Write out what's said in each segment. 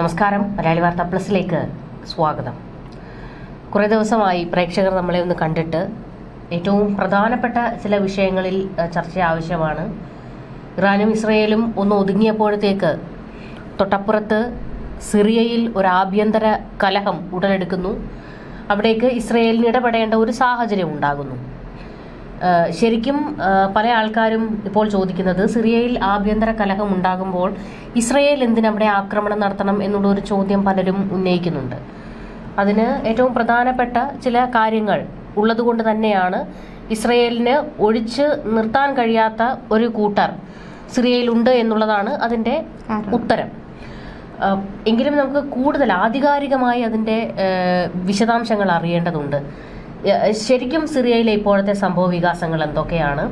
നമസ്കാരം. മലയാളി വാർത്ത പ്ലസിലേക്ക് സ്വാഗതം. കുറേ ദിവസമായി പ്രേക്ഷകർ നമ്മളെ ഒന്ന് കണ്ടിട്ട് ഏറ്റവും പ്രധാനപ്പെട്ട ചില വിഷയങ്ങളിൽ ചർച്ച ആവശ്യമാണ്. ഇറാനും ഇസ്രയേലും ഒന്ന് ഒതുങ്ങിയപ്പോഴത്തേക്ക് തൊട്ടപ്പുറത്ത് സിറിയയിൽ ഒരു ആഭ്യന്തര കലഹം ഉടലെടുക്കുന്നു. അവിടേക്ക് ഇസ്രയേലിന് ഇടപെടേണ്ട ഒരു സാഹചര്യം ഉണ്ടാകുന്നു. ശരിക്കും പല ആൾക്കാരും ഇപ്പോൾ ചോദിക്കുന്നത് സിറിയയിൽ ആഭ്യന്തര കലഹം ഉണ്ടാകുമ്പോൾ ഇസ്രയേൽ എന്തിനവിടെ ആക്രമണം നടത്തണം എന്നുള്ള ഒരു ചോദ്യം പലരും ഉന്നയിക്കുന്നുണ്ട്. അതിന് ഏറ്റവും പ്രധാനപ്പെട്ട ചില കാര്യങ്ങൾ ഉള്ളതുകൊണ്ട് തന്നെയാണ് ഇസ്രയേലിന് ഒഴിച്ച് നിർത്താൻ കഴിയാത്ത ഒരു കൂട്ടർ സിറിയയിലുണ്ട് എന്നുള്ളതാണ് അതിന്റെ ഉത്തരം. എങ്കിലും നമുക്ക് കൂടുതൽ ആധികാരികമായി അതിന്റെ വിശദാംശങ്ങൾ അറിയേണ്ടതുണ്ട്. ശരിക്കും സിറിയയിലെ ഇപ്പോഴത്തെ സംഭവ വികാസങ്ങൾ എന്തൊക്കെയാണ്?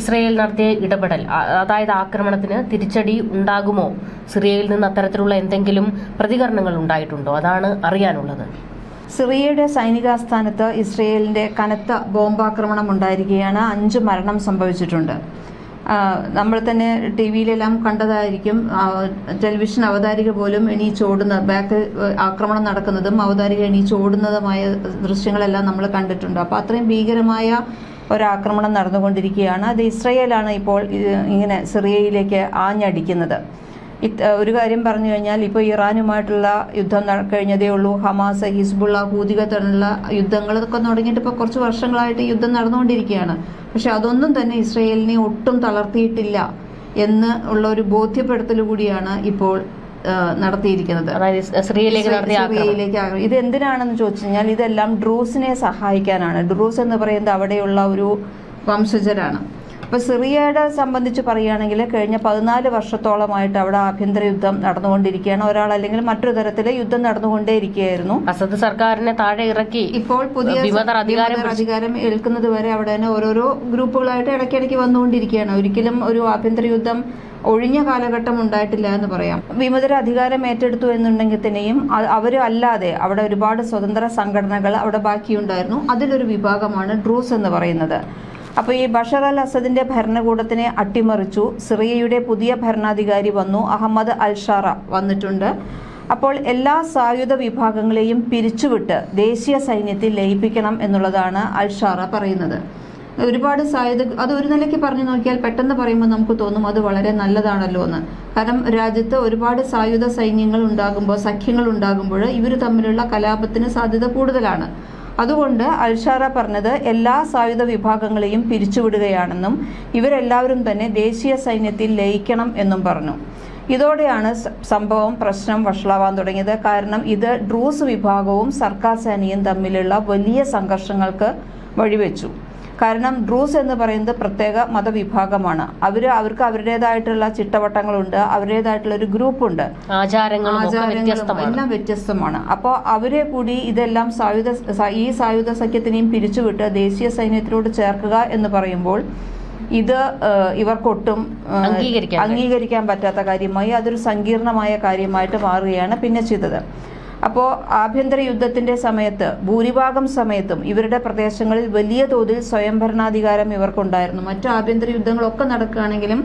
ഇസ്രയേൽ നടത്തിയ ഇടപെടൽ അതായത് ആക്രമണത്തിന് തിരിച്ചടി ഉണ്ടാകുമോ? സിറിയയിൽ നിന്ന് അത്തരത്തിലുള്ള എന്തെങ്കിലും പ്രതികരണങ്ങൾ ഉണ്ടായിട്ടുണ്ടോ? അതാണ് അറിയാനുള്ളത്. സിറിയയുടെ സൈനികാസ്ഥാനത്ത് ഇസ്രയേലിന്റെ കനത്ത ബോംബാക്രമണം ഉണ്ടായിരിക്കുകയാണ്. അഞ്ച് മരണം സംഭവിച്ചിട്ടുണ്ട്. നമ്മൾ തന്നെ ടി വിയിലെല്ലാം കണ്ടതായിരിക്കും. ടെലിവിഷൻ അവതാരിക പോലും എണീച്ചോടുന്ന ബാക്ക് ആക്രമണം നടക്കുന്നതും അവതാരിക എണീച്ചോടുന്നതുമായ ദൃശ്യങ്ങളെല്ലാം നമ്മൾ കണ്ടിട്ടുണ്ട്. അപ്പോൾ അത്രയും ഭീകരമായ ഒരാക്രമണം നടന്നുകൊണ്ടിരിക്കുകയാണ്. അത് ഇസ്രയേലാണ് ഇപ്പോൾ ഇങ്ങനെ സിറിയയിലേക്ക് ആഞ്ഞടിക്കുന്നത്. ഒരു കാര്യം പറഞ്ഞു കഴിഞ്ഞാൽ ഇപ്പോൾ ഇറാനുമായിട്ടുള്ള യുദ്ധം കഴിഞ്ഞതേ ഉള്ളൂ. ഹമാസ് ഹിസ്ബുള്ള ഹൂതിക തമ്മിലുള്ള യുദ്ധങ്ങളൊക്കെ തുടങ്ങിയിട്ട് ഇപ്പോൾ കുറച്ച് വർഷങ്ങളായിട്ട് യുദ്ധം നടന്നുകൊണ്ടിരിക്കുകയാണ്. പക്ഷെ അതൊന്നും തന്നെ ഇസ്രയേലിനെ ഒട്ടും തളർത്തിയിട്ടില്ല എന്ന് ഉള്ള ഒരു ബോധ്യപ്പെടുത്തൽ കൂടിയാണ് ഇപ്പോൾ നടത്തിയിരിക്കുന്നത്. സിറിയയിലേക്ക്. ഇത് എന്തിനാണെന്ന് ചോദിച്ചു കഴിഞ്ഞാൽ ഇതെല്ലാം ഡ്രൂസിനെ സഹായിക്കാനാണ്. ഡ്രൂസ് എന്ന് പറയുന്നത് അവിടെയുള്ള ഒരു വംശജരാണ്. അപ്പൊ സിറിയയുടെ സംബന്ധിച്ച് പറയുകയാണെങ്കിൽ കഴിഞ്ഞ പതിനാല് വർഷത്തോളമായിട്ട് അവിടെ ആഭ്യന്തര യുദ്ധം നടന്നുകൊണ്ടിരിക്കുകയാണ്. ഒരാൾ അല്ലെങ്കിൽ മറ്റൊരു തരത്തിൽ യുദ്ധം നടന്നുകൊണ്ടേയിരിക്കുകയായിരുന്നു അസദ് സർക്കാരിനെ താഴെ ഇറക്കി. ഇപ്പോൾ പുതിയ അധികാരം ഏൽക്കുന്നത് വരെ അവിടെ തന്നെ ഓരോരോ ഗ്രൂപ്പുകളായിട്ട് ഇടയ്ക്കിടയ്ക്ക് വന്നുകൊണ്ടിരിക്കുകയാണ്. ഒരിക്കലും ഒരു ആഭ്യന്തര യുദ്ധം ഒഴിഞ്ഞ കാലഘട്ടം ഉണ്ടായിട്ടില്ല എന്ന് പറയാം. വിമതര അധികാരം ഏറ്റെടുത്തു എന്നുണ്ടെങ്കിൽ തന്നെയും അവർ അല്ലാതെ അവിടെ ഒരുപാട് സ്വതന്ത്ര സംഘടനകൾ അവിടെ ബാക്കിയുണ്ടായിരുന്നു. അതിലൊരു വിഭാഗമാണ് ഡ്രൂസ് എന്ന് പറയുന്നത്. അപ്പോൾ ഈ ബഷർ അൽ അസദിന്റെ ഭരണകൂടത്തിനെ അട്ടിമറിച്ചു. സിറിയയുടെ പുതിയ ഭരണാധികാരി വന്നു. അഹമ്മദ് അൽ ഷാറ വന്നിട്ടുണ്ട്. അപ്പോൾ എല്ലാ സായുധ വിഭാഗങ്ങളെയും പിരിച്ചുവിട്ട് ദേശീയ സൈന്യത്തിൽ ലയിപ്പിക്കണം എന്നുള്ളതാണ് അൽ ഷാറ പറയുന്നത്. ഒരുപാട് സായുധ അത് ഒരു നിലയ്ക്ക് പറഞ്ഞു നോക്കിയാൽ പെട്ടെന്ന് പറയുമ്പോൾ നമുക്ക് തോന്നും അത് വളരെ നല്ലതാണല്ലോ എന്ന്. കാരണം രാജ്യത്ത് ഒരുപാട് സായുധ സൈന്യങ്ങൾ ഉണ്ടാകുമ്പോൾ സഖ്യങ്ങൾ ഉണ്ടാകുമ്പോൾ ഇവർ തമ്മിലുള്ള കലാപത്തിന് സാധ്യത കൂടുതലാണ്. അതുകൊണ്ട് അൽഷാറ പറഞ്ഞത് എല്ലാ സായുധ വിഭാഗങ്ങളെയും പിരിച്ചുവിടുകയാണെന്നും ഇവരെല്ലാവരും തന്നെ ദേശീയ സൈന്യത്തിൽ ലയിക്കണം എന്നും പറഞ്ഞു. ഇതോടെയാണ് സംഭവം പ്രശ്നം വഷളാവാൻ തുടങ്ങിയത്. കാരണം ഇത് ഡ്രൂസ് വിഭാഗവും സർക്കാർ സേനയും തമ്മിലുള്ള വലിയ സംഘർഷങ്ങൾക്ക് വഴിവെച്ചു. കാരണം ഡ്രൂസ് എന്ന് പറയുന്നത് പ്രത്യേക മതവിഭാഗമാണ്. അവർ അവർക്ക് അവരുടേതായിട്ടുള്ള ചിട്ടവട്ടങ്ങളുണ്ട് അവരുടേതായിട്ടുള്ള ഒരു ഗ്രൂപ്പുണ്ട്. ആചാരങ്ങളും എല്ലാം വ്യത്യസ്തമാണ്. അപ്പോൾ അവരെ കൂടി ഇതെല്ലാം സായുധ ഈ സായുധ സഖ്യത്തിനെയും പിരിച്ചുവിട്ട് ദേശീയ സൈന്യത്തിനോട് ചേർക്കുക എന്ന് പറയുമ്പോൾ ഇത് ഇവർക്കൊട്ടും അംഗീകരിക്കാൻ പറ്റാത്ത കാര്യമായി അതൊരു സങ്കീർണമായ കാര്യമായിട്ട് മാറുകയാണ് പിന്നെ ചെയ്തത്. അപ്പോൾ ആഭ്യന്തര യുദ്ധത്തിന്റെ സമയത്ത് ഭൂരിഭാഗം സമയത്തും ഇവരുടെ പ്രദേശങ്ങളിൽ വലിയ തോതിൽ സ്വയംഭരണാധികാരം ഇവർക്കുണ്ടായിരുന്നു. മറ്റു ആഭ്യന്തര യുദ്ധങ്ങളൊക്കെ നടക്കുകയാണെങ്കിലും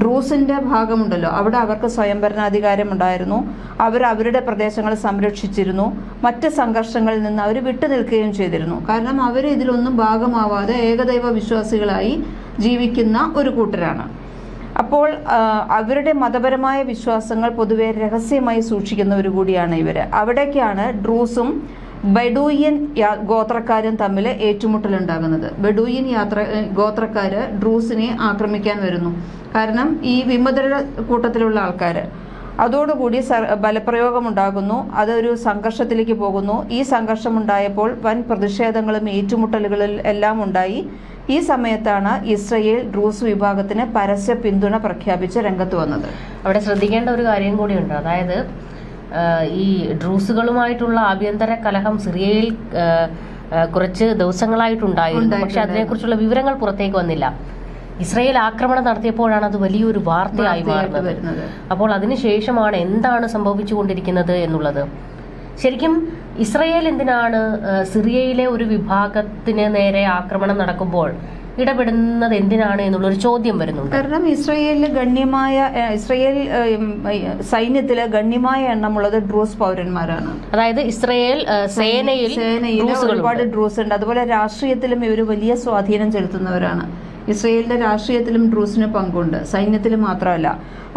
ഡ്രൂസിന്റെ ഭാഗമുണ്ടല്ലോ അവിടെ അവർക്ക് സ്വയംഭരണാധികാരം ഉണ്ടായിരുന്നു. അവർ അവരുടെ പ്രദേശങ്ങൾ സംരക്ഷിച്ചിരുന്നു. മറ്റ് സംഘർഷങ്ങളിൽ നിന്ന് അവർ വിട്ടുനിൽക്കുകയും ചെയ്തിരുന്നു. കാരണം അവർ ഇതിലൊന്നും ഭാഗമാവാതെ ഏകദൈവ വിശ്വാസികളായി ജീവിക്കുന്ന ഒരു കൂട്ടരാണ്. അപ്പോൾ അവരുടെ മതപരമായ വിശ്വാസങ്ങൾ പൊതുവെ രഹസ്യമായി സൂക്ഷിക്കുന്നവർ കൂടിയാണ് ഇവർ അവിടേക്കാണ് ഡ്രൂസും ബെഡൂയിൻ ഗോത്രക്കാരും തമ്മിൽ ഏറ്റുമുട്ടലുണ്ടാകുന്നത്. ബെഡൂയിൻ യാത്ര ഗോത്രക്കാർ ഡ്രൂസിനെ ആക്രമിക്കാൻ വരുന്നു. കാരണം ഈ വിമതരുടെ കൂട്ടത്തിലുള്ള ആൾക്കാർ അതോടുകൂടി സർ ബലപ്രയോഗം ഉണ്ടാകുന്നു അതൊരു സംഘർഷത്തിലേക്ക് പോകുന്നു. ഈ സംഘർഷം ഉണ്ടായപ്പോൾ വൻ പ്രതിഷേധങ്ങളും ഏറ്റുമുട്ടലുകളിൽ എല്ലാം ഉണ്ടായി. ഈ സമയത്താണ് ഇസ്രയേൽ റൂസ് വിഭാഗത്തിന് പരസ്യ പിന്തുണ പ്രഖ്യാപിച്ച് രംഗത്ത് വന്നത്. അവിടെ ശ്രദ്ധിക്കേണ്ട ഒരു കാര്യം കൂടിയുണ്ട്. അതായത് ഈ ഡ്രൂസുകളുമായിട്ടുള്ള ആഭ്യന്തര കലഹം സിറിയയിൽ കുറച്ച് ദിവസങ്ങളായിട്ടുണ്ടായിരുന്നു. പക്ഷെ അതിനെക്കുറിച്ചുള്ള വിവരങ്ങൾ പുറത്തേക്ക് വന്നില്ല. ഇസ്രയേൽ ആക്രമണം നടത്തിയപ്പോഴാണ് അത് വലിയൊരു വാർത്തയായി മാറുന്നത്. അപ്പോൾ അതിനുശേഷമാണ് എന്താണ് സംഭവിച്ചുകൊണ്ടിരിക്കുന്നത് എന്നുള്ളത്. ശരിക്കും ഇസ്രയേൽ എന്തിനാണ് സിറിയയിലെ ഒരു വിഭാഗത്തിന് നേരെ ആക്രമണം നടക്കുമ്പോൾ ഇടപെടുന്നത് എന്തിനാണ് എന്നുള്ളൊരു ചോദ്യം വരുന്നുണ്ട്. കാരണം ഇസ്രയേലിൽ ഗണ്യമായ ഇസ്രയേൽ സൈന്യത്തിൽ ഗണ്യമായ എണ്ണമുള്ളത് ഡ്രൂസ് പൗരന്മാരാണ്. അതായത് ഇസ്രയേൽ സേനയിൽ സേനയിൽ ഒരുപാട് ഡ്രൂസ് ഉണ്ട് അതുപോലെ രാഷ്ട്രീയത്തിലും ഇവർ വലിയ സ്വാധീനം ചെലുത്തുന്നവരാണ്. ഇസ്രയേലിന്റെ രാഷ്ട്രീയത്തിലും ഡ്രൂസിന് പങ്കുണ്ട്. സൈന്യത്തിൽ മാത്രമല്ല.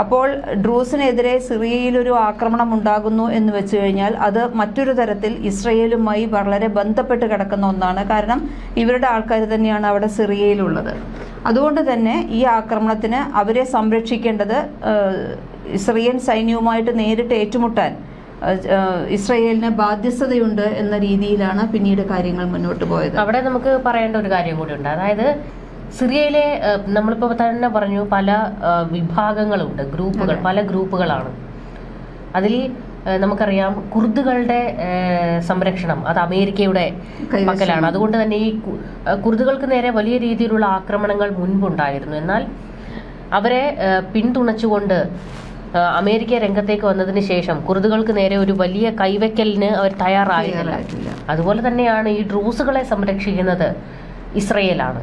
അപ്പോൾ ഡ്രൂസിനെതിരെ സിറിയയിൽ ഒരു ആക്രമണം ഉണ്ടാകുന്നു എന്ന് വെച്ച് കഴിഞ്ഞാൽ അത് മറ്റൊരു തരത്തിൽ ഇസ്രയേലുമായി വളരെ ബന്ധപ്പെട്ട് കിടക്കുന്ന ഒന്നാണ്. കാരണം ഇവരുടെ ആൾക്കാർ തന്നെയാണ് അവിടെ സിറിയയിലുള്ളത്. അതുകൊണ്ട് തന്നെ ഈ ആക്രമണത്തിന് അവരെ സംരക്ഷിക്കേണ്ടത് ഇസ്രയേൽ സൈന്യവുമായിട്ട് നേരിട്ട് ഏറ്റുമുട്ടാൻ ഇസ്രയേലിന് ബാധ്യസ്ഥതയുണ്ട് എന്ന രീതിയിലാണ് പിന്നീട് കാര്യങ്ങൾ മുന്നോട്ട് പോയത്. അവിടെ നമുക്ക് പറയേണ്ട ഒരു കാര്യം കൂടി ഉണ്ട്. അതായത് സിറിയയിലെ നമ്മളിപ്പോ തന്നെ പറഞ്ഞു പല വിഭാഗങ്ങളുണ്ട് ഗ്രൂപ്പുകൾ പല ഗ്രൂപ്പുകളാണ്. അതിൽ നമുക്കറിയാം കുർദുകളുടെ സംരക്ഷണം അത് അമേരിക്കയുടെ. പക്കലാണ്. അതുകൊണ്ട് തന്നെ ഈ കുർദുകൾക്ക് നേരെ വലിയ രീതിയിലുള്ള ആക്രമണങ്ങൾ മുൻപുണ്ടായിരുന്നു. എന്നാൽ അവരെ പിന്തുണച്ചുകൊണ്ട് അമേരിക്ക രംഗത്തേക്ക് വന്നതിന് ശേഷം കുർദുകൾക്ക് നേരെ ഒരു വലിയ കൈവയ്ക്കലിന് അവർ തയ്യാറായിട്ടില്ല. അതുപോലെ തന്നെയാണ് ഈ ഡ്രൂസുകളെ സംരക്ഷിക്കുന്നത് ഇസ്രയേലാണ്.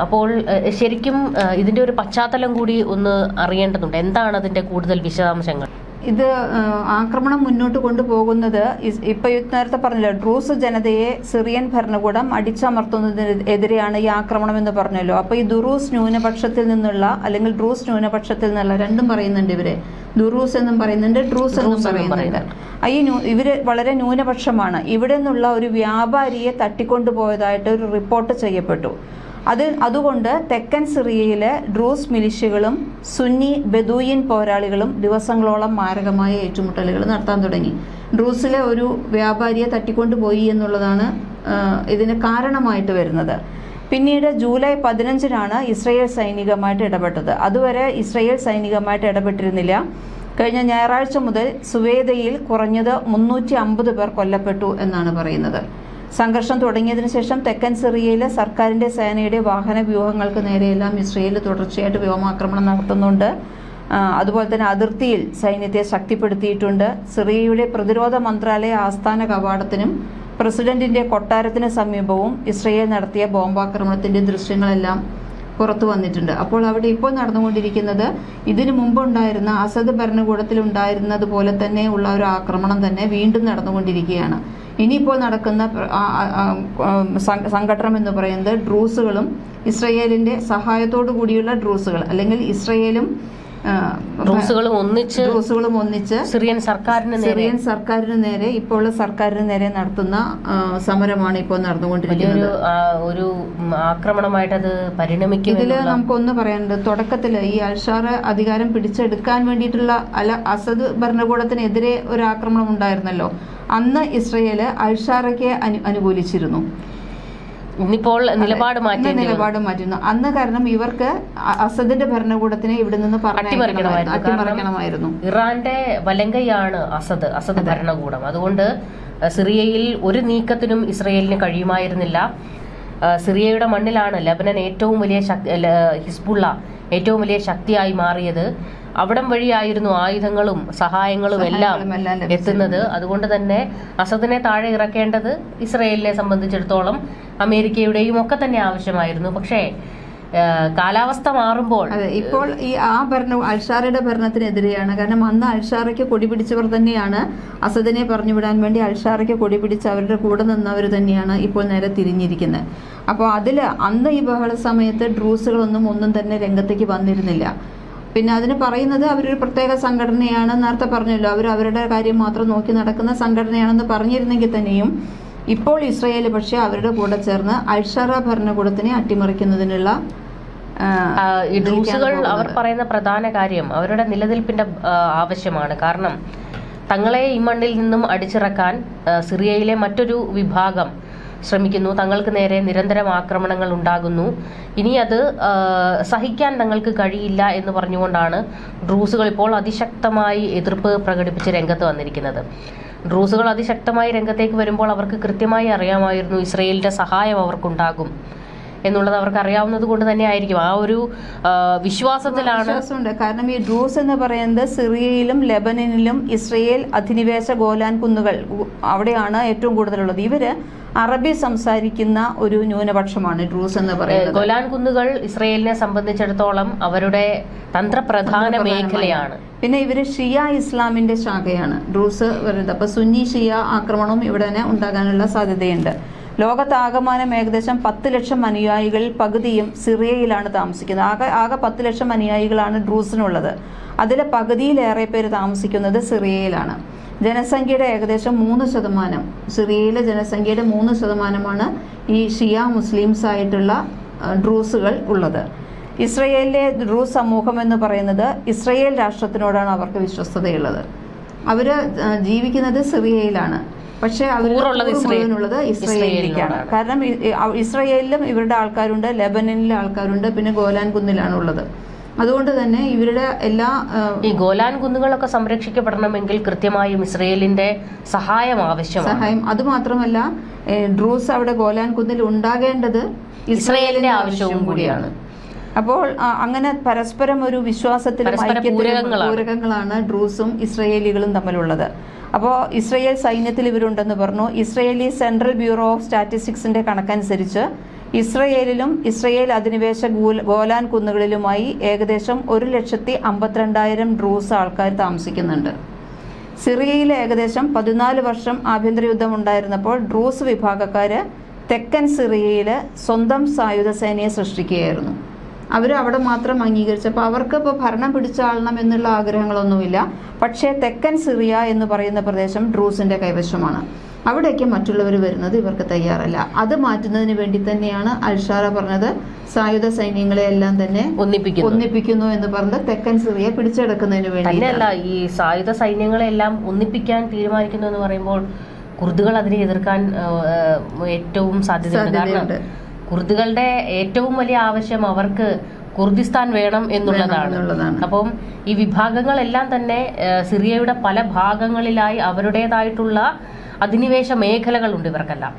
അപ്പോൾ ശരിക്കും ഇതിന്റെ ഒരു പശ്ചാത്തലം കൂടി ഒന്ന് അറിയേണ്ടതുണ്ട്. എന്താണ് അതിന്റെ കൂടുതൽ വിശദാംശങ്ങൾ? ഇത് ആക്രമണം മുന്നോട്ട് കൊണ്ടുപോകുന്നത് ഇപ്പൊ നേരത്തെ പറഞ്ഞല്ലോ ഡ്രൂസ് ജനതയെ സിറിയൻ ഭരണകൂടം അടിച്ചമർത്തുന്നതിനെതിരെയാണ് ഈ ആക്രമണം എന്ന് പറഞ്ഞല്ലോ. അപ്പൊ ഈ ദുറൂസ് ന്യൂനപക്ഷത്തിൽ നിന്നുള്ള അല്ലെങ്കിൽ ഡ്രൂസ് ന്യൂനപക്ഷത്തിൽ നിന്നുള്ള രണ്ടും പറയുന്നുണ്ട് ഇവരെ. ദുറൂസ് എന്നും പറയുന്നുണ്ട് ഡ്രൂസ് എന്നും പറയുന്നുണ്ട്. ഈ ന്യൂ- ഇവർ വളരെ ന്യൂനപക്ഷമാണ്. ഇവിടെ നിന്നുള്ള ഒരു വ്യാപാരിയെ തട്ടിക്കൊണ്ടുപോയതായിട്ട് ഒരു റിപ്പോർട്ട് ചെയ്യപ്പെട്ടു. അത് അതുകൊണ്ട് തെക്കൻ സിറിയയിലെ ഡ്രൂസ് മിലിഷ്യകളും സുന്നി ബദൂയിൻ പോരാളികളും ദിവസങ്ങളോളം മാരകമായ ഏറ്റുമുട്ടലുകൾ നടത്താൻ തുടങ്ങി. ഡ്രൂസിലെ ഒരു വ്യാപാരിയെ തട്ടിക്കൊണ്ടുപോയി എന്നുള്ളതാണ് ഇതിന് കാരണമായിട്ട് വരുന്നത്. പിന്നീട് ജൂലൈ പതിനഞ്ചിനാണ് ഇസ്രയേൽ സൈനികമായിട്ട് ഇടപെട്ടത്. അതുവരെ ഇസ്രയേൽ സൈനികമായിട്ട് ഇടപെട്ടിരുന്നില്ല. കഴിഞ്ഞ ഞായറാഴ്ച മുതൽ സുവേദയിൽ കുറഞ്ഞത് മുന്നൂറ്റി അമ്പത് പേർ കൊല്ലപ്പെട്ടു എന്നാണ് പറയുന്നത്. സംഘർഷം തുടങ്ങിയതിനു ശേഷം തെക്കൻ സിറിയയിലെ സർക്കാരിന്റെ സേനയുടെ വാഹന വ്യൂഹങ്ങൾക്ക് നേരെയെല്ലാം ഇസ്രയേൽ തുടർച്ചയായിട്ട് വ്യോമാക്രമണം നടത്തുന്നുണ്ട്. അതുപോലെ തന്നെ അതിർത്തിയിൽ സൈന്യത്തെ ശക്തിപ്പെടുത്തിയിട്ടുണ്ട്. സിറിയയുടെ പ്രതിരോധ മന്ത്രാലയ ആസ്ഥാന കവാടത്തിനും പ്രസിഡന്റിന്റെ കൊട്ടാരത്തിന് സമീപവും ഇസ്രയേൽ നടത്തിയ ബോംബാക്രമണത്തിന്റെ ദൃശ്യങ്ങളെല്ലാം പുറത്തു വന്നിട്ടുണ്ട്. അപ്പോൾ അവിടെ ഇപ്പോൾ നടന്നുകൊണ്ടിരിക്കുന്നത് ഇതിനു മുമ്പുണ്ടായിരുന്ന അസദ് ഭരണകൂടത്തിൽ ഉണ്ടായിരുന്നത് പോലെ തന്നെ ഉള്ള ഒരു ആക്രമണം തന്നെ വീണ്ടും നടന്നുകൊണ്ടിരിക്കുകയാണ്. ഇനിയിപ്പോൾ നടക്കുന്ന സംഘടനം എന്ന് പറയുന്നത് ഡ്രൂസുകളും ഇസ്രയേലിന്റെ സഹായത്തോടു കൂടിയുള്ള ഡ്രൂസുകൾ അല്ലെങ്കിൽ ഇസ്രയേലും ആ, ഡ്രൂസുകളും ഒന്നിച്ച് ഡ്രൂസുകളും ഒന്നിച്ച് സിറിയൻ സർക്കാരിന് നേരെ സിറിയൻ സർക്കാരിന് നേരെ ഇപ്പോൾ ഉള്ള സർക്കാരിന് നേരെ നടത്തുന്ന സമരമാണ് ഇപ്പോൾ നടന്നുകൊണ്ടിരിക്കുന്നത്. ഒരു ആക്രമണമായിട്ട് അത് പരിണമിക്കും ഇതിൽ നമുക്കൊന്ന് പറയാനുണ്ട് തുടക്കത്തിൽ ഈ അൽഷാർ അധികാരം പിടിച്ചെടുക്കാൻ വേണ്ടിയിട്ടുള്ള അല്ല അസദ് ഭരണകൂടത്തിനെതിരെ ഒരു ആക്രമണം ഉണ്ടായിരുന്നല്ലോ. അന്ന് ഇസ്രയേൽ അൽഷാറയ്ക്ക് അനു- അനുകൂലിച്ചിരുന്നു. ഇന്നിപ്പോൾ നിലപാട് മാറ്റി നിലപാട് മാറ്റുന്നു. അന്ന് കാരണം ഇവർക്ക് അസദിന്റെ ഭരണകൂടത്തിനെ ഇവിടെ നിന്ന് അട്ടിമറിക്കണമായിരുന്നു. ഇറാന്റെ വലങ്കയാണ് അസദ് അസദ് ഭരണകൂടം. അതുകൊണ്ട് സിറിയയിൽ ഒരു നീക്കത്തിനും ഇസ്രയേലിന് കഴിയുമായിരുന്നില്ല. സിറിയയുടെ മണ്ണിലാണ് ലബനൻ ഏറ്റവും വലിയ ഹിസ്ബുള്ള ഏറ്റവും വലിയ ശക്തിയായി മാറിയത്. അവിടം വഴിയായിരുന്നു ആയുധങ്ങളും സഹായങ്ങളും എല്ലാം. എത്തുന്നത്. അതുകൊണ്ട് തന്നെ അസദിനെ താഴെ ഇറക്കേണ്ടത് ഇസ്രയേലിനെ സംബന്ധിച്ചിടത്തോളം അമേരിക്കയുടെയും ഒക്കെ തന്നെ ആവശ്യമായിരുന്നു. പക്ഷേ കാലാവസ്ഥ മാറുമ്പോൾ ഇപ്പോൾ ഈ ആ ഭരണം അൽഷാറയുടെ ഭരണത്തിനെതിരെയാണ്. കാരണം അന്ന് അൽഷാറയ്ക്ക് കൊടി പിടിച്ചവർ തന്നെയാണ് അസദിനെ പറഞ്ഞു വിടാൻ വേണ്ടി അൽഷാറയ്ക്ക് കൊടി പിടിച്ച് അവരുടെ കൂടെ നിന്നവർ തന്നെയാണ് ഇപ്പോൾ നേരെ തിരിഞ്ഞിരിക്കുന്നത്. അപ്പോൾ അതിൽ അന്ന് ഈ ബഹള സമയത്ത് ഡ്രൂസുകളൊന്നും ഒന്നും തന്നെ രംഗത്തേക്ക് വന്നിരുന്നില്ല. പിന്നെ അതിന് പറയുന്നത് അവരൊരു പ്രത്യേക സംഘടനയാണ് നേരത്തെ പറഞ്ഞല്ലോ. അവർ അവരുടെ കാര്യം മാത്രം നോക്കി നടക്കുന്ന സംഘടനയാണെന്ന് പറഞ്ഞിരുന്നെങ്കിൽ തന്നെയും ഇപ്പോൾ ഇസ്രയേൽ പക്ഷേ അവരുടെ കൂടെ ചേർന്ന് അൽഷറ ഭരണകൂടത്തിനെ അട്ടിമറിക്കുന്നതിനുള്ള ഡ്രൂസുകൾ അവർ പറയുന്ന പ്രധാന കാര്യം അവരുടെ നിലനിൽപ്പിന്റെ ആവശ്യമാണ്. കാരണം തങ്ങളെ ഈ മണ്ണിൽ നിന്നും അടിച്ചിറക്കാൻ സിറിയയിലെ മറ്റൊരു വിഭാഗം ശ്രമിക്കുന്നു. തങ്ങൾക്ക് നേരെ നിരന്തരം ആക്രമണങ്ങൾ ഉണ്ടാകുന്നു. ഇനി അത് സഹിക്കാൻ തങ്ങൾക്ക് കഴിയില്ല എന്ന് പറഞ്ഞുകൊണ്ടാണ് ഡ്രൂസുകൾ ഇപ്പോൾ അതിശക്തമായി എതിർപ്പ് പ്രകടിപ്പിച്ച് രംഗത്ത് വന്നിരിക്കുന്നത്. ഡ്രൂസുകൾ അതിശക്തമായി രംഗത്തേക്ക് വരുമ്പോൾ അവർക്ക് കൃത്യമായി അറിയാമായിരുന്നു ഇസ്രയേലിന്റെ സഹായം അവർക്കുണ്ടാകും. എന്നുള്ളത് അവർക്ക് അറിയാവുന്നത് കൊണ്ട് തന്നെ ആയിരിക്കും ആ ഒരു വിശ്വാസത്തിലാണ് കാരണം ഈ ഡ്രൂസ് എന്ന് പറയുന്നത് സിറിയയിലും ലെബനനിലും ഇസ്രയേൽ അധിനിവേശ ഗോലാൻ കുന്നുകൾ അവിടെയാണ് ഏറ്റവും കൂടുതലുള്ളത്. ഇവർ അറബി സംസാരിക്കുന്ന ഒരു ന്യൂനപക്ഷമാണ് ഡ്രൂസ് എന്ന് പറയുന്നത്. ഗോലാൻ കുന്നുകൾ ഇസ്രയേലിനെ സംബന്ധിച്ചിടത്തോളം അവരുടെ തന്ത്രപ്രധാന മേഖലയാണ്. പിന്നെ ഇവർ ഷിയ ഇസ്ലാമിന്റെ ശാഖയാണ്. ഡ്രൂസ് വരുന്നത്. അപ്പൊ സുന്നി ഷിയ ആക്രമണവും ഇവിടെ തന്നെ ഉണ്ടാകാനുള്ള സാധ്യതയുണ്ട്. ലോകത്താകമാനം ഏകദേശം പത്ത് ലക്ഷം അനുയായികളിൽ പകുതിയും സിറിയയിലാണ് താമസിക്കുന്നത്. ആകെ ആകെ പത്ത് ലക്ഷം അനുയായികളാണ് ഡ്രൂസിനുള്ളത് അതിലെ പകുതിയിലേറെ പേര് താമസിക്കുന്നത് സിറിയയിലാണ്. ജനസംഖ്യയുടെ ഏകദേശം മൂന്ന് ശതമാനം സിറിയയിലെ ജനസംഖ്യയുടെ മൂന്ന് ശതമാനമാണ് ഈ ഷിയ മുസ്ലിംസ് ആയിട്ടുള്ള ഡ്രൂസുകൾ ഉള്ളത്. ഇസ്രയേലിലെ ഡ്രൂസ് സമൂഹം എന്ന് പറയുന്നത് ഇസ്രയേൽ രാഷ്ട്രത്തിനോടാണ് അവർക്ക് വിശ്വസ്തതയുള്ളത്. അവർ ജീവിക്കുന്നത് സിറിയയിലാണ്. പക്ഷേ ഇസ്രയേൽ- മുഴുവനുള്ളത് ഇസ്രയേലിലേക്കാണ്. കാരണം ഇസ്രയേലിലും ഇവരുടെ ആൾക്കാരുണ്ട് ലെബനനിലെ ആൾക്കാരുണ്ട് പിന്നെ ഗോലാൻ കുന്നിലാണ് ഉള്ളത് അതുകൊണ്ട് തന്നെ ഇവരുടെ എല്ലാ ഈ ഗോലാൻ കുന്നുകളൊക്കെ സംരക്ഷിക്കപ്പെടണമെങ്കിൽ കൃത്യമായും ഇസ്രയേലിന്റെ സഹായം ആവശ്യമാണ്. സഹായം. അതുമാത്രമല്ല മാത്രമല്ല ഡ്രൂസ് അവിടെ ഗോലാൻ കുന്നിൽ ഉണ്ടാകേണ്ടത് ഇസ്രയേലിന്റെ ആവശ്യവും കൂടിയാണ്. അപ്പോൾ അങ്ങനെ പരസ്പരം ഒരു വിശ്വാസത്തിലും. പൂരകങ്ങളാണ് ഡ്രൂസും ഇസ്രയേലികളും തമ്മിലുള്ളത്. അപ്പോൾ ഇസ്രയേൽ സൈന്യത്തിൽ ഇവരുണ്ടെന്ന് പറഞ്ഞു. ഇസ്രയേലി സെൻട്രൽ ബ്യൂറോ ഓഫ് സ്റ്റാറ്റിസ്റ്റിക്സിന്റെ കണക്കനുസരിച്ച് ഇസ്രയേലിലും ഇസ്രയേൽ അധിനിവേശ ഗോലാൻ കുന്നുകളിലുമായി ഏകദേശം ഒരു ലക്ഷത്തി അമ്പത്തിരണ്ടായിരം ഡ്രൂസ് ആൾക്കാർ താമസിക്കുന്നുണ്ട്. സിറിയയിൽ ഏകദേശം പതിനാല് വർഷം ആഭ്യന്തര യുദ്ധം ഉണ്ടായിരുന്നപ്പോൾ ഡ്രൂസ് വിഭാഗക്കാർ തെക്കൻ സിറിയയിൽ സ്വന്തം സായുധ സേനയെ സൃഷ്ടിക്കുകയായിരുന്നു. അവർ അവിടെ മാത്രം അംഗീകരിച്ചപ്പോൾ അവർക്ക് ഇപ്പോൾ ഭരണം പിടിച്ചാളണം എന്നുള്ള ആഗ്രഹങ്ങളൊന്നുമില്ല. പക്ഷേ തെക്കൻ സിറിയ എന്ന് പറയുന്ന പ്രദേശം ഡ്രൂസിന്റെ കൈവശമാണ്. അവിടേക്ക് മറ്റുള്ളവർ വരുന്നത് ഇവർക്ക് തയ്യാറല്ല. അത് മാറ്റുന്നതിന് വേണ്ടി തന്നെയാണ് അൽഷാറ പറഞ്ഞത്. സായുധ സൈന്യങ്ങളെ എല്ലാം തന്നെ ഒന്നിപ്പിക്കുന്നു. ഒന്നിപ്പിക്കുന്നു എന്ന് പറഞ്ഞ് തെക്കൻ സിറിയ പിടിച്ചെടുക്കുന്നതിന് വേണ്ടി അല്ല ഈ സായുധ സൈന്യങ്ങളെ എല്ലാം ഒന്നിപ്പിക്കാൻ തീരുമാനിക്കുന്നു എന്ന് പറയുമ്പോൾ കുർദുകൾ അതിനെ എതിർക്കാൻ ഏറ്റവും സാധ്യതയുണ്ട്. കാരണം സാധ്യതയുണ്ട്. കുർദുകളുടെ ഏറ്റവും വലിയ ആവശ്യം അവർക്ക് കുർദിസ്ഥാൻ വേണം എന്നുള്ളതാണ്. അപ്പം ഈ വിഭാഗങ്ങളെല്ലാം തന്നെ സിറിയയുടെ പല ഭാഗങ്ങളിലായി അവരുടേതായിട്ടുള്ള അധിനിവേശ മേഖലകളുണ്ട് ഇവർക്കെല്ലാം.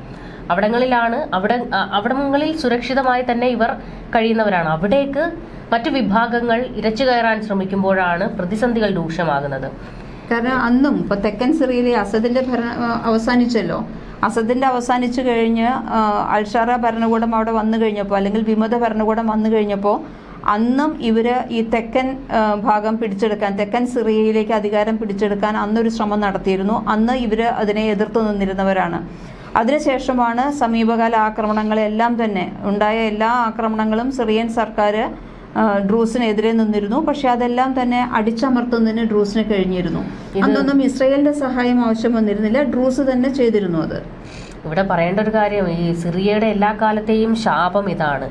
അവിടങ്ങളിലാണ് അവിടെ അവിടങ്ങളിൽ സുരക്ഷിതമായി തന്നെ ഇവർ കഴിയുന്നവരാണ്. അവിടേക്ക് മറ്റു വിഭാഗങ്ങൾ ഇരച്ചു കയറാൻ ശ്രമിക്കുമ്പോഴാണ് പ്രതിസന്ധികൾ രൂക്ഷമാകുന്നത്. കാരണം അന്നും ഇപ്പൊ തെക്കൻ സിറിയയിലെ അസദിന്റെ ഭരണം അവസാനിച്ചല്ലോ. അസദിന്റെ അവസാനിച്ചു കഴിഞ്ഞ് അൽഷാറ ഭരണകൂടം അവിടെ വന്നു കഴിഞ്ഞപ്പോൾ അല്ലെങ്കിൽ വിമത ഭരണകൂടം വന്നു കഴിഞ്ഞപ്പോൾ അന്നും ഇവർ ഈ തെക്കൻ ഭാഗം പിടിച്ചെടുക്കാൻ തെക്കൻ സിറിയയിലേക്ക് അധികാരം പിടിച്ചെടുക്കാൻ അന്നൊരു ശ്രമം നടത്തിയിരുന്നു. അന്ന് ഇവർ അതിനെ എതിർത്തു നിന്നിരുന്നവരാണ്. അതിനുശേഷമാണ് സമീപകാല ആക്രമണങ്ങളെല്ലാം തന്നെ ഉണ്ടായ എല്ലാ ആക്രമണങ്ങളും സിറിയൻ സർക്കാർ ഡ്രൂസിനെതിരെ നിന്നിരുന്നു. പക്ഷെ അതെല്ലാം തന്നെ അടിച്ചമർത്തുന്നതിന് ഡ്രൂസിന് കഴിഞ്ഞിരുന്നു. അന്നൊന്നും ഇസ്രയേലിന്റെ സഹായം ആവശ്യം വന്നിരുന്നില്ല. ഡ്രൂസ് തന്നെ ചെയ്തിരുന്നു അത്. ഇവിടെ പറയേണ്ട ഒരു കാര്യം ഈ സിറിയയുടെ എല്ലാ കാലത്തെയും ശാപം ഇതാണ്.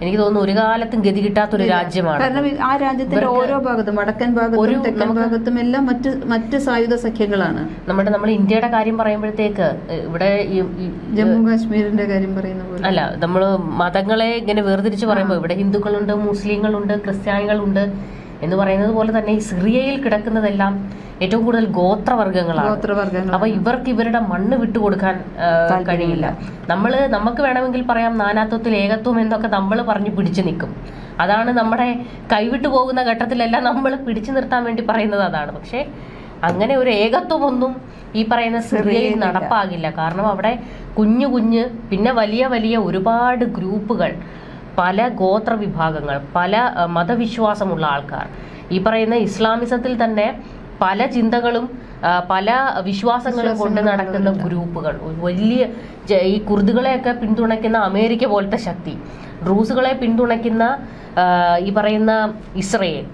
എനിക്ക് തോന്നുന്നു ഒരു കാലത്തും ഗതി കിട്ടാത്തൊരു രാജ്യമാണ്. കാരണം ആ രാജ്യത്തിന്റെ ഓരോ ഭാഗത്തും വടക്കൻ ഭാഗത്തും തെക്കൻ ഭാഗത്തും എല്ലാം മറ്റ് മറ്റ് സായുധ സഖ്യങ്ങളാണ്. നമ്മുടെ നമ്മൾ ഇന്ത്യയുടെ കാര്യം പറയുമ്പോഴത്തേക്ക് ഇവിടെ ജമ്മു കാശ്മീരിന്റെ കാര്യം പറയുന്ന പോലെ. അല്ല നമ്മൾ മതങ്ങളെ ഇങ്ങനെ വേർതിരിച്ച് പറയുമ്പോൾ ഇവിടെ ഹിന്ദുക്കളുണ്ട് മുസ്ലിങ്ങളുണ്ട് ക്രിസ്ത്യാനികളുണ്ട് എന്ന് പറയുന്നത് പോലെ തന്നെ ഈ സിറിയയിൽ കിടക്കുന്നതെല്ലാം ഏറ്റവും കൂടുതൽ ഗോത്രവർഗങ്ങളാണ് അപ്പൊ ഇവർക്ക് ഇവരുടെ മണ്ണ് വിട്ടുകൊടുക്കാൻ കഴിയില്ല. നമ്മൾ നമുക്ക് വേണമെങ്കിൽ പറയാം നാനാത്വത്തിൽ ഏകത്വം എന്നൊക്കെ നമ്മൾ പറഞ്ഞു പിടിച്ചു നിൽക്കും. അതാണ് നമ്മുടെ കൈവിട്ടു പോകുന്ന ഘട്ടത്തിലെല്ലാം നമ്മൾ പിടിച്ചു നിർത്താൻ വേണ്ടി പറയുന്നത് അതാണ്. പക്ഷേ അങ്ങനെ ഒരു ഏകത്വമൊന്നും ഈ പറയുന്ന സിറിയയിൽ നടപ്പാകില്ല. കാരണം അവിടെ കുഞ്ഞു കുഞ്ഞ് പിന്നെ വലിയ വലിയ ഒരുപാട് ഗ്രൂപ്പുകൾ പല ഗോത്ര വിഭാഗങ്ങൾ പല മതവിശ്വാസമുള്ള ആൾക്കാർ. ഈ പറയുന്ന ഇസ്ലാമിസത്തിൽ തന്നെ പല ചിന്തകളും പല വിശ്വാസങ്ങളും കൊണ്ട് നടക്കുന്ന ഗ്രൂപ്പുകൾ. വലിയ ഈ കുർദുകളെയൊക്കെ പിന്തുണയ്ക്കുന്ന അമേരിക്ക പോലത്തെ ശക്തി ഡ്രൂസുകളെ പിന്തുണയ്ക്കുന്ന ഈ പറയുന്ന ഇസ്രയേൽ.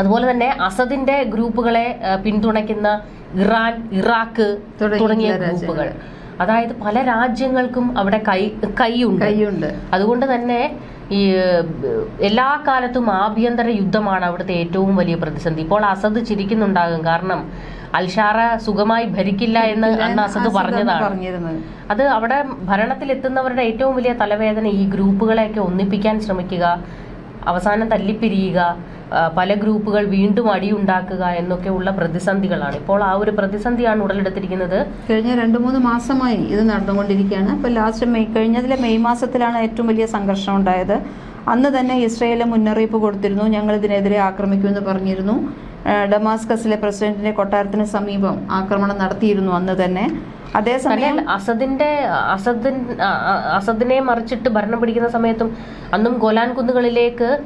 അതുപോലെ തന്നെ അസദിന്റെ ഗ്രൂപ്പുകളെ പിന്തുണയ്ക്കുന്ന ഇറാൻ ഇറാഖ് തുടങ്ങിയ ഗ്രൂപ്പുകൾ. അതായത് പല രാജ്യങ്ങൾക്കും അവിടെ കൈ കൈയുണ്ട്. കൈയുണ്ട്. അതുകൊണ്ട് തന്നെ ഈ എല്ലാ കാലത്തും ആഭ്യന്തര യുദ്ധമാണ് അവിടുത്തെ ഏറ്റവും വലിയ പ്രതിസന്ധി. ഇപ്പോൾ അസദ് ചിരിക്കുന്നുണ്ടാകും. കാരണം അൽഷാറ സുഖമായി ഭരിക്കില്ല എന്ന് അന്ന് അസദ് അസദ് പറഞ്ഞതാണ്. അത് അവിടെ ഭരണത്തിലെത്തുന്നവരുടെ ഏറ്റവും വലിയ തലവേദന ഈ ഗ്രൂപ്പുകളെയൊക്കെ ഒന്നിപ്പിക്കാൻ ശ്രമിക്കുക. അവസാനം തല്ലിപ്പിരിയുക പല ഗ്രൂപ്പുകൾ വീണ്ടും അടിയുണ്ടാക്കുക എന്നൊക്കെ ഉള്ള പ്രതിസന്ധികളാണ്. ഇപ്പോൾ ആ ഒരു പ്രതിസന്ധിയാണ് ഉടലെടുത്തിരിക്കുന്നത്. കഴിഞ്ഞ രണ്ട് മൂന്ന് മാസമായി ഇത് നടന്നുകൊണ്ടിരിക്കുകയാണ്. ഇപ്പൊ ലാസ്റ്റ് മെയ് കഴിഞ്ഞതിലെ മെയ് മാസത്തിലാണ് ഏറ്റവും വലിയ സംഘർഷം ഉണ്ടായത്. അന്ന് തന്നെ ഇസ്രയേൽ മുന്നറിയിപ്പ് കൊടുത്തിരുന്നു. ഞങ്ങൾ ഇതിനെതിരെ ആക്രമിക്കുമെന്ന് പറഞ്ഞിരുന്നു. ഡമാസ്കസിലെ പ്രസിഡന്റിന്റെ കൊട്ടാരത്തിന് സമീപം ആക്രമണം നടത്തിയിരുന്നു അന്ന് തന്നെ. അതേസമയം അസദിന്റെ അസദിൻ ആ, അസദിനെ മറിച്ചിട്ട് ഭരണം പിടിക്കുന്ന സമയത്തും അന്നും ഗോലാൻ കുന്നുകളിലേക്ക്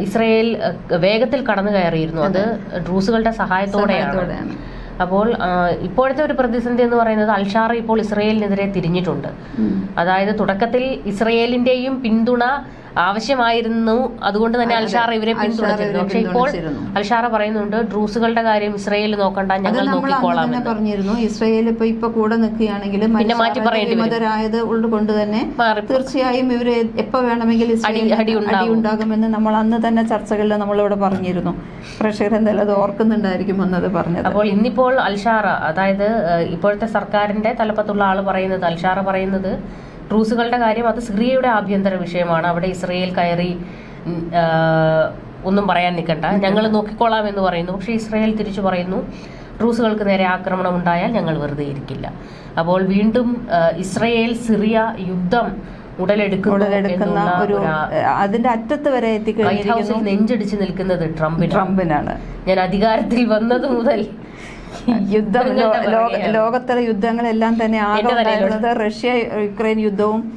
ഇസ്രയേൽ വേഗത്തിൽ കടന്നു കയറിയിരുന്നു. അത് ഡ്രൂസുകളുടെ സഹായത്തോടെയാണ്. സഹായത്തോടെയാണ്. അപ്പോൾ ഇപ്പോഴത്തെ ഒരു പ്രതിസന്ധി എന്ന് പറയുന്നത് അൽഷാർ ഇപ്പോൾ ഇസ്രയേലിനെതിരെ തിരിഞ്ഞിട്ടുണ്ട്. അതായത് തുടക്കത്തിൽ ഇസ്രയേലിന്റെയും പിന്തുണ ആവശ്യമായിരുന്നു. അതുകൊണ്ട് തന്നെ അൽഷാർ ഇവരെ പിന്തുണച്ചിരുന്നു. പക്ഷെ ഇപ്പോൾ അൽഷാറ പറയുന്നുണ്ട് ഡ്രൂസുകളുടെ കാര്യം ഇസ്രയേൽ നോക്കണ്ട ഞങ്ങൾ നോക്കിക്കോളാം പറഞ്ഞിരുന്നു. ഇസ്രയേൽ ഇപ്പൊ ഇപ്പൊ കൂടെ നിൽക്കുകയാണെങ്കിൽ പിന്നെ മാറ്റി പറയേണ്ടി വരും. കൊണ്ട് തന്നെ തീർച്ചയായും ഇവർ എപ്പോ വേണമെങ്കിലും. ഉണ്ടാകുമെന്ന് നമ്മൾ അന്ന് തന്നെ ചർച്ചകളിൽ നമ്മളിവിടെ പറഞ്ഞിരുന്നു. പ്രേക്ഷകർ എന്തായാലും അത് ഓർക്കുന്നുണ്ടായിരിക്കും എന്നത് പറഞ്ഞത്. അപ്പോൾ ഇന്നിപ്പോൾ അൽഷാറ അതായത് ഇപ്പോഴത്തെ സർക്കാരിന്റെ തലപ്പത്തുള്ള ആൾ പറയുന്നത് അൽഷാറ പറയുന്നത് ട്രൂസുകളുടെ കാര്യം അത് സിറിയയുടെ ആഭ്യന്തര വിഷയമാണ്. അവിടെ ഇസ്രയേൽ കയറി ഒന്നും പറയാൻ നിൽക്കണ്ട. ഞങ്ങൾ നോക്കിക്കോളാം എന്ന് പറയുന്നു. പക്ഷേ ഇസ്രയേൽ തിരിച്ചു പറയുന്നു ട്രൂസുകൾക്ക് നേരെ ആക്രമണം ഉണ്ടായാൽ ഞങ്ങൾ വെറുതെ ഇരിക്കില്ല. അപ്പോൾ വീണ്ടും ഇസ്രയേൽ സിറിയ യുദ്ധം ഉടലെടുക്കുന്നു ഒരു അതിന്റെ അറ്റത്ത് വരെ എത്തിക്കഴിഞ്ഞു നെഞ്ചടിച്ച് നിൽക്കുന്നത് ട്രംപിനാണ്. ട്രംപിനാണ്. ഞാൻ അധികാരത്തിൽ വന്നത് മുതൽ യുദ്ധം. ലോകത്തിലെ യുദ്ധങ്ങളെല്ലാം തന്നെ ആകെ ഉണ്ടായിരുന്നത് റഷ്യ യുക്രൈൻ യുദ്ധവും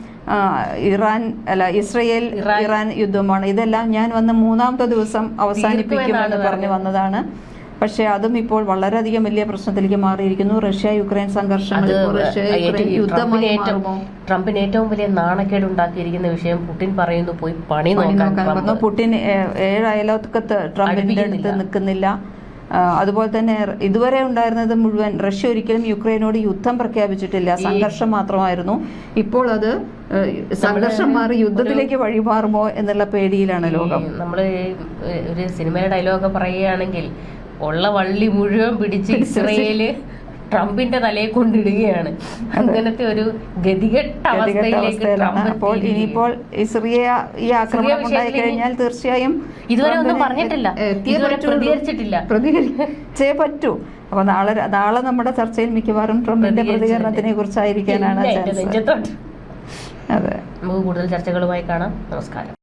ഇറാൻ അല്ല ഇസ്രയേൽ ഇറാൻ- യുദ്ധമാണ് യുദ്ധവുമാണ്. ഇതെല്ലാം ഞാൻ വന്ന് മൂന്നാമത്തെ ദിവസം അവസാനിപ്പിക്കുമെന്ന് പറഞ്ഞു വന്നതാണ്. പക്ഷെ അതും ഇപ്പോൾ വളരെയധികം വലിയ പ്രശ്നത്തിലേക്ക് മാറിയിരിക്കുന്നു. റഷ്യ യുക്രൈൻ സംഘർഷം ട്രംപിന് ഏറ്റവും വലിയ നാണക്കേട് ഉണ്ടാക്കിയിരിക്കുന്ന വിഷയം പുടിൻ പറയുന്നു പോയി പണി നോക്കാൻ പുടിൻ ഏഴ് അയലോക്കത്ത് ട്രംപിന്റെ അടുത്ത് നിൽക്കുന്നില്ല. അതുപോലെ തന്നെ ഇതുവരെ ഉണ്ടായിരുന്നത് മുഴുവൻ റഷ്യ ഒരിക്കലും യുക്രൈനോട് യുദ്ധം പ്രഖ്യാപിച്ചിട്ടില്ല. സംഘർഷം മാത്രമായിരുന്നു. ഇപ്പോൾ അത് സംഘർഷം മാറി യുദ്ധത്തിലേക്ക് വഴിമാറുമോ എന്നുള്ള പേടിയിലാണ് ലോകം. നമ്മൾ ഒരു സിനിമയുടെ ഡയലോഗ് പറയുകയാണെങ്കിൽ ഉള്ള വള്ളി മുഴുവൻ പിടിച്ച് ഇസ്രയേൽ ട്രംപിന്റെ തലയെ കൊണ്ടിടുകയാണ് അങ്ങനത്തെ ഒരു ഗതികെട്ട അവസ്ഥയിലേക്ക് അപ്പോൾ. ഇനിയിപ്പോൾ ഈ ഈ ആക്രമണം ഉണ്ടായി കഴിഞ്ഞാൽ തീർച്ചയായും ഇതുവരെ ഒന്നും പറഞ്ഞിട്ടില്ല. പ്രതികരിച്ചിട്ടില്ല. പ്രതികരിച്ചേ പറ്റൂ അപ്പൊ നാളെ നാളെ നമ്മുടെ ചർച്ചയിൽ മിക്കവാറും ട്രംപിന്റെ പ്രതികരണത്തിനെ കുറിച്ചായിരിക്കാനാണ് അതെ നമുക്ക് കൂടുതൽ ചർച്ചകളുമായി കാണാം നമസ്കാരം